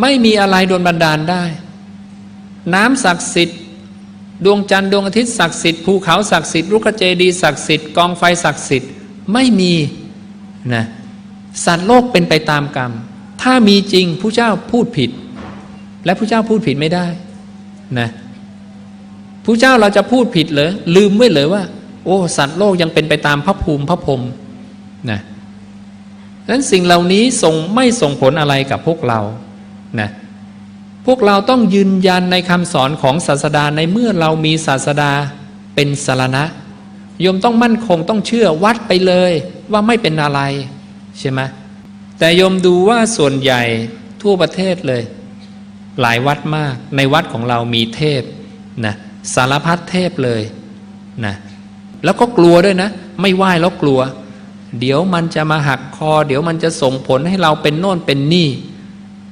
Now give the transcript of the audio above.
ไม่มีอะไรโดนบันดาลได้ น้ำศักดิ์สิทธิ์ ดวงจันทร์ดวงอาทิตย์ศักดิ์สิทธิ์ภูเขาศักดิ์สิทธิ์ลูกเจดีศักดิ์สิทธิ์กองไฟศักดิ์สิทธิ์ไม่มีนะสัตว์โลกเป็นไปตามกรรม ถ้ามีจริงผู้เจ้าพูดผิด และผู้เจ้าพูดผิดไม่ได้นะผู้เจ้าเราจะพูดผิดเหรอลืมไว้เลยว่า โอ้ สัตว์โลกยังเป็นไปตามพระภูมิพระพรหมนะนั้นสิ่งเหล่านี้ส่งไม่ส่งผลอะไรกับพวกเรา นะพวกเราต้องยืนยันในคำสอนของศาสดาในเมื่อเรามีศาสดาเป็นสารณะโยมต้องมั่นคงต้องเชื่อวัดไปเลยว่าไม่เป็นอะไรใช่ไหมแต่โยมดูว่าส่วนใหญ่ทั่วประเทศเลย หลายวัดมาก ในวัดของเรามีเทพนะสารพัดเทพเลยนะแล้วก็กลัวด้วยนะ ไม่ไหว้แล้วกลัว เดี๋ยวมันจะมาหักคอ เดี๋ยวมันจะส่งผลให้เราเป็นโน่นเป็นนี่